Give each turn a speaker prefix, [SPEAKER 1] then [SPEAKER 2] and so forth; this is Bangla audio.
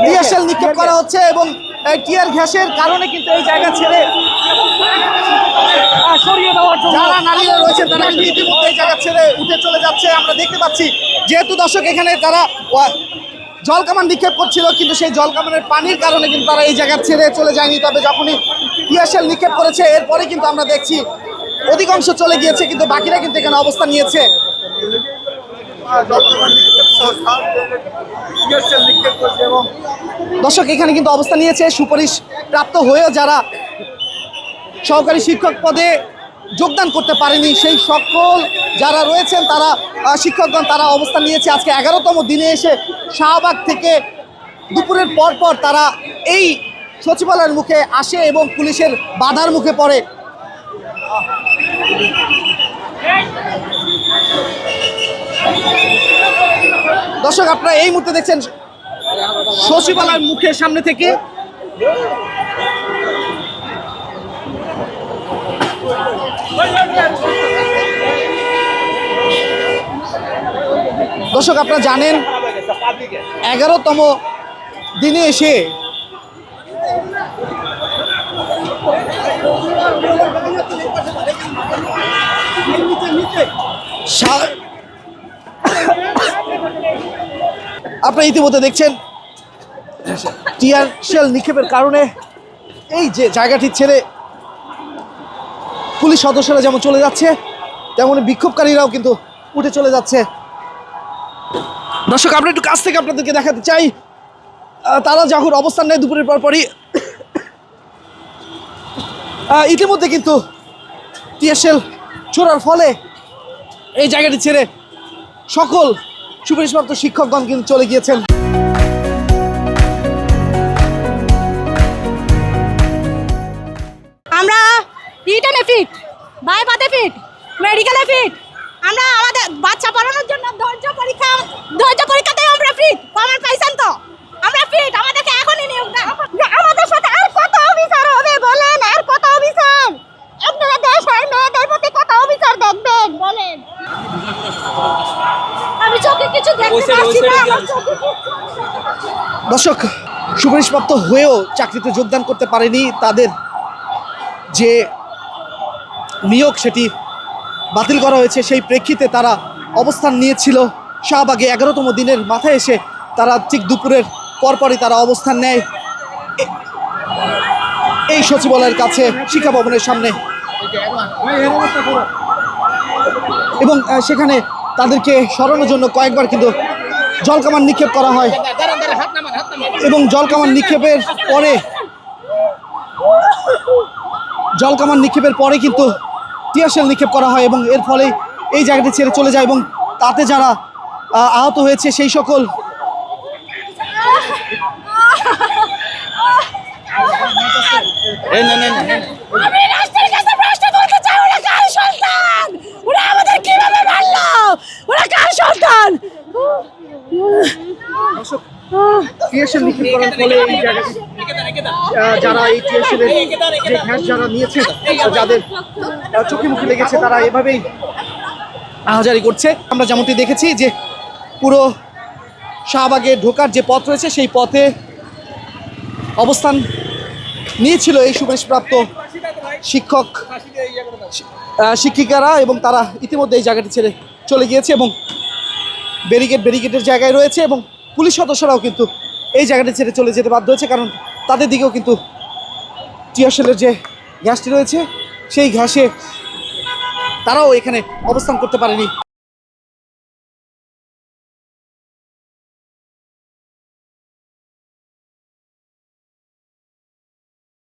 [SPEAKER 1] টিয়ারশেল নিক্ষেপ করা হচ্ছে এবং এই টিয়ার গ্যাসের কারণে কিন্তু এই জায়গা ছেড়ে
[SPEAKER 2] সরিয়ে দেওয়ার জন্য
[SPEAKER 1] যারা নারীরা রয়েছেন তারা কিন্তু ইতিমধ্যে এই জায়গা ছেড়ে উঠে চলে যাচ্ছে। আমরা দেখতে পাচ্ছি যেহেতু দর্শক এখানে তারা ওয়া- জলকামান নিক্ষেপ করছিল কিন্তু সেই জলকামানের পানির কারণে কিন্তু তারা এই জায়গা ছেড়ে চলে যায়নি। তবে যখনই টিয়ারশেল নিক্ষেপ করেছে এরপরে কিন্তু আমরা দেখছি অধিকাংশ চলে গিয়েছে কিন্তু বাকিরা কিন্তু এখানে অবস্থান নিয়েছে। দর্শক, এখানে কিন্তু অবস্থান নিয়েছে। সুপারিশ প্রাপ্ত হয়েও যারা সহকারী শিক্ষক পদে যোগদান করতে পারেনি, সেই সকল যারা রয়েছেন, তারা শিক্ষকগণ, তারা অবস্থান নিয়েছে। আজকে এগারোতম দিনে এসে শাহবাগ থেকে দুপুরের পর পর তারা এই সচিবালয়ের মুখে আসে এবং পুলিশের বাধার মুখে পড়ে। দর্শক, আপনারা এই মুহূর্তে দেখছেন শশীবালার মুখের সামনে থেকে। দর্শক, আপনারা জানেন, এগারোতম দিনে এসে সা- আপনারা ইতিমধ্যে দেখছেন টিয়ার শেল নিক্ষেপের কারণে এই যে জায়গাটি ছেড়ে পুলিশ সদস্যরা যেমন চলে যাচ্ছে, তেমন বিক্ষোভকারীরাও কিন্তু উঠে চলে যাচ্ছে। দর্শক, আমরা একটু কাছ থেকে আপনাদেরকে দেখাতে চাই। তারা যখন অবস্থান নেয় দুপুরের পর পরই। ইতিমধ্যে কিন্তু টিএসএল ছোড়ার ফলে এই জায়গাটি ছেড়ে সকল সুপারিশপ্রাপ্ত শিক্ষকগণ কিন্তু চলে গিয়েছেন।
[SPEAKER 3] আমরা রিটার্নে ফিট বাই বাদে ফিট মেডিকেলে ফিট আমরা আমাদের বাচ্চা পড়ানোর
[SPEAKER 1] দর্শক, সুপারিশপ্রাপ্ত হয়েও চাকরিতে যোগদান করতে পারেনি তাদের যে নিয়োগ সেটি বাতিল করা হয়েছে, সেই প্রেক্ষিতে তারা অবস্থান নিয়েছিল। শাহবাগে এগারোতম দিনের মাথায় এসে তারা ঠিক দুপুরের পরপরই তারা অবস্থান নেয়। এই সচিবালয়ের কাছে শিক্ষা ভবনের সামনে। এবং সেখানে তাদেরকে সরানোর জন্য কয়েকবার কিন্তু জলকামান নিক্ষেপ করা হয়। এবং জলকামান নিক্ষেপের পরে জলকামান নিক্ষেপের পরে কিন্তু টিয়ারশেল নিক্ষেপ করা হয় এবং এর ফলে এই জায়গাটি ছেড়ে চলে যায় এবং তাতে যারা আহত হয়েছে সেই সকল
[SPEAKER 3] আমি রাষ্ট্রের কাছে প্রশ্ন করতে চাই ওরা কার সন্তান ওরা আমাদের কীভাবে মারলো ওরা কার সন্তান
[SPEAKER 1] টিয়ারশেল নিক্ষেপ করার ফলে এই জায়গাটি যারা এই টিয়ারশেলের যে ঘ্যাস যারা নিয়েছে যাদের চোখে মুখে লেগেছে, তারা এভাবেই আহাজারি করছে। আমরা যেমনটি দেখেছি যে পুরো শাহবাগে ঢোকার যে পথ রয়েছে, সেই পথে অবস্থান নিয়েছিল এই সুপারিশপ্রাপ্ত শিক্ষক শিক্ষিকারা এবং তারা ইতিমধ্যে এই জায়গাটি ছেড়ে চলে গিয়েছে এবং ব্যারিকেড, ব্যারিকেডের জায়গায় রয়েছে এবং পুলিশ সদস্যরাও কিন্তু এই জায়গাটি ছেড়ে চলে যেতে বাধ্য হয়েছে, কারণ তাদের দিকেও কিন্তু টিয়ারশেলের যে ঘাসটি রয়েছে, সেই ঘাসে তারাও এখানে অবস্থান করতে পারেনি।